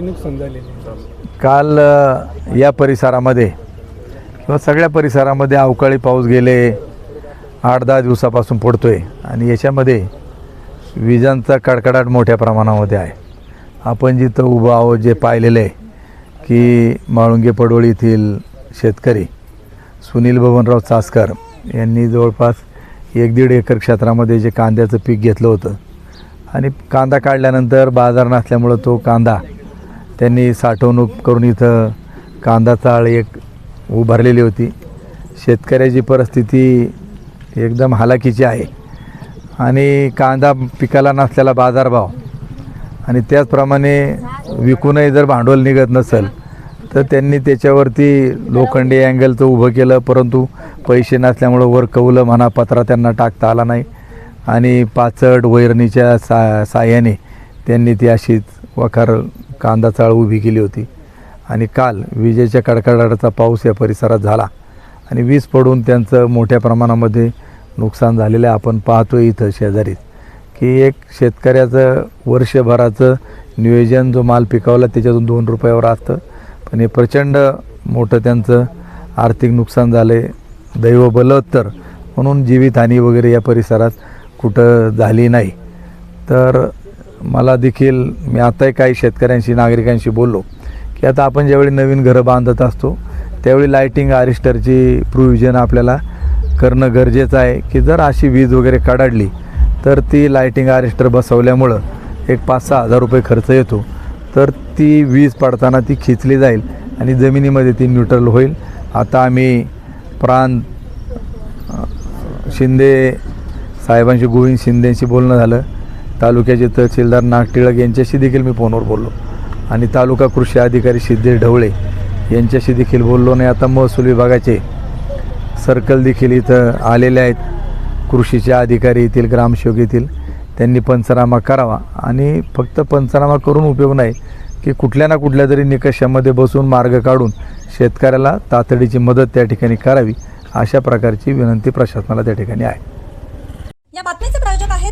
नुकसान झालेली काल या परिसरामध्ये किंवा सगळ्या परिसरामध्ये अवकाळी पाऊस गेले आठ दहा दिवसापासून पडतोय आणि याच्यामध्ये विजांचा कडकडाट मोठ्या प्रमाणामध्ये आहे. आपण जिथं उभं आहोत जे पाहिलेलं आहे की माळुंगे पडोळी येथील शेतकरी सुनील भवनराव चासकर यांनी जवळपास एक दीड एकर क्षेत्रामध्ये जे कांद्याचं पीक घेतलं होतं. आणि कांदा काढल्यानंतर बाजार नसल्यामुळं तो कांदा त्यांनी साठवणूक करून इथं कांदा चाळ एक उभारलेली होती. शेतकऱ्याची परिस्थिती एकदम हालाकीची आहे. आणि कांदा पिकाला नसलेला बाजारभाव आणि त्याचप्रमाणे विकूनही जर भांडवल निघत नसेल तर त्यांनी त्याच्यावरती लोखंडी अँगलचं उभं केलं. परंतु पैसे नसल्यामुळं वर कवलं म्हणा पत्रा त्यांना टाकता आला नाही. आणि पाचड वैरणीच्या सा साह्याने त्यांनी ती अशीच वखार कांदा चाळ उभी केली होती. आणि काल विजेच्या कडकडाटाचा पाऊस या परिसरात झाला. आणि वीज पडून त्यांचं मोठ्या प्रमाणामध्ये नुकसान झालेलं आहे. आपण पाहतो इथं शेजारीच. की एक शेतकऱ्याचं वर्षभराचं नियोजन जो माल पिकवला त्याच्यातून दोन रुपयावर असतं. पण हे प्रचंड मोठं त्यांचं आर्थिक नुकसान झालं आहे दैव बलवत्तर म्हणून जीवितहानी वगैरे या परिसरात कुठं झाली नाही. तर मला देखील मी आताही काही शेतकऱ्यांशी नागरिकांशी बोललो की आता आपण ज्यावेळी नवीन घरं बांधत असतो त्यावेळी लाईटिंग आरिस्टरची प्रोव्हिजन आपल्याला करणं गरजेचं आहे की जर अशी वीज वगैरे काढाडली तर ती लाईटिंग आरिस्टर बसवल्यामुळं एक पाच सहा हजार रुपये खर्च येतो. तर ती वीज पडताना ती खिचली जाईल आणि जमिनीमध्ये ती न्यूट्रल होईल. आता आम्ही प्रांत शिंदे साहेबांशी गोविंद शिंदेशी बोलणं झालं. तालुक्याचे तहसीलदार नाग टिळक यांच्याशी देखील मी फोनवर बोललो. आणि तालुका कृषी अधिकारी सिद्धेश ढवळे यांच्याशी देखील बोललो नाही आता महसूल विभागाचे सर्कल देखील इथं आलेले आहेत. कृषीचे अधिकारी येथील ग्रामसेवक येथील त्यांनी पंचनामा करावा. आणि फक्त पंचनामा करून उपयोग नाही की कुठल्या ना कुठल्या तरी निकषामध्ये बसून मार्ग काढून शेतकऱ्याला तातडीची मदत त्या ठिकाणी करावी अशा प्रकारची विनंती प्रशासनाला त्या ठिकाणी आहे या बातमीचे प्रायोजक आहेत